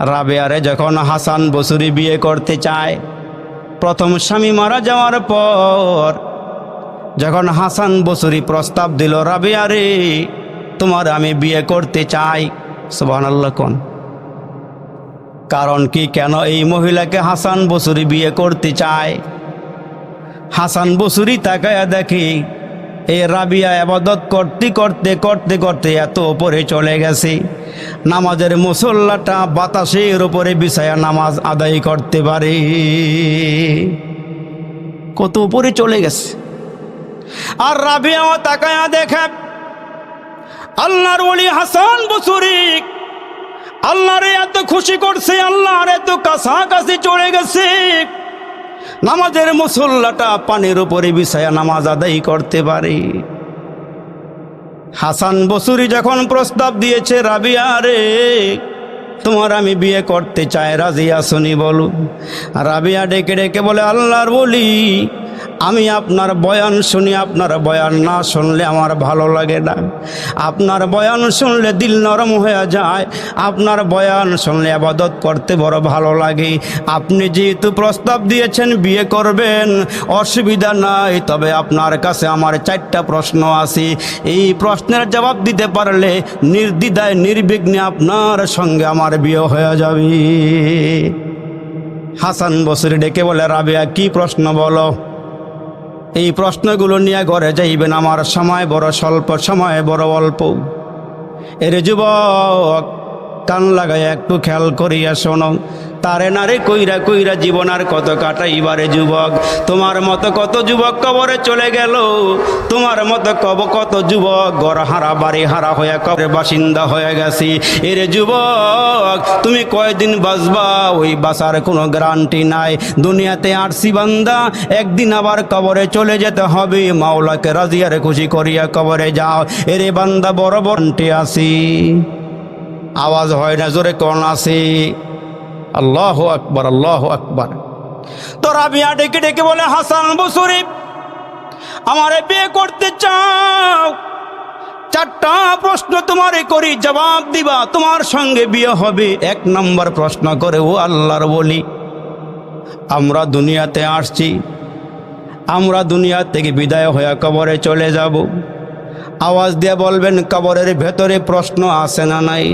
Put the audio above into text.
রাবেয়ারে যখন হাসান বসুরি বিয়ে করতে চায়, প্রথম স্বামী মারা যাওয়ার পর যখন হাসান বসুরি প্রস্তাব দিল, রাবেয়ারে, তোমার আমি বিয়ে করতে চাই। সুবহানাল্লাহ কোন। কারণ কি, কেন এই মহিলাকে হাসান বসুরি বিয়ে করতে চায়? হাসান বসুরি তাকায়া দেখি এই রাবিয়া আবাদত করতে করতে করতে করতে এত ওপরে চলে গেছে। নামাজের মুসল্লাটা বাতাসের উপরে বিছায়া নামাজ আদায় করতে পারে। কত উপরে চলে গেছে। আর রাবিয়াও তাকায়া দেখে, আল্লাহর ওলি হাসান বসুরি, আল্লাহরে এত খুশি করছে, আল্লাহর এত কাছাকাছি চলে গেছে। নামাজের মুসল্লাটা পানির উপরে বিছায়া নামাজ আদায় করতে পারে। হাসান বসুরি যখন প্রস্তাব দিয়েছে, রাবিয়া রে, তোমার আমি বিয়ে করতে চাই রাজিয়া শুনি বলু রাবিয়া ডেকে ডেকে বলে, আল্লাহর বলি আমি আপনার বয়ান শুনি, আপনার বয়ান না শুনলে আমার ভালো লাগে না। আপনার বয়ান শুনলে দিল নরম হয়ে যায়, আপনার বয়ান শুনলে আবাদত করতে বড় ভালো লাগে। আপনি যেহেতু প্রস্তাব দিয়েছেন, বিয়ে করবেন, অসুবিধা নাই, তবে আপনার কাছে আমার চারটা প্রশ্ন আছে। এই প্রশ্নের জবাব দিতে পারলে নির্দ্বিধায়, নির্বিঘ্নে আপনার সঙ্গে আমার বিয়ে হয়ে যাবে। হাসান বসরি ডেকে বলে, রাবিয়া, কি প্রশ্ন বলো? এই প্রশ্নগুলো নিয়ে ঘরে যাইবেন আমার সময় বড় স্বল্প, সময় বড় অল্প। এর যুবক, কান লাগায় একটু খেয়াল করিয়া শোনো। তারে নারে কইরা কইরা জীবন আর কত কাটাইবারে যুবক? তোমার মতো কত যুবক কবরে চলে গেল? তোমার মতো কব কত যুবক? ঘর হারা, বাড়ি হারা হয়ে কবরে বাসিন্দা হয়ে গেছি। এর যুবক, তুমি কয়দিন বাঁচবা? ওই বাঁচার কোনো গ্যারান্টি নাই। দুনিয়াতে আরসি বান্দা, একদিন আবার কবরে চলে যেতে হবে। মাওলাকে রাজিয়ারে খুশি করিয়া কবরে যাও। এরে বান্দা, বড় বন্টে আসি আওয়াজ হয় না, জোরে কোন আসি আল্লাহ আকবর আল্লাহ আকবর। তো রাবিয়া ডেকে ডেকে বলে, হাসান বসুরি, আমারে বিয়ে করতে চাও। চারটা প্রশ্ন তোমারে করি, জবাব দিবা, তোমার সঙ্গে বিয়ে হবে। এক নম্বর প্রশ্ন করে, ও আল্লাহর বলি, আমরা দুনিয়াতে আসছি, আমরা দুনিয়া থেকে বিদায় হয়ে কবরে চলে যাব। আওয়াজ দিয়ে বলবেন, কবরের ভেতরে প্রশ্ন আসে না নাই?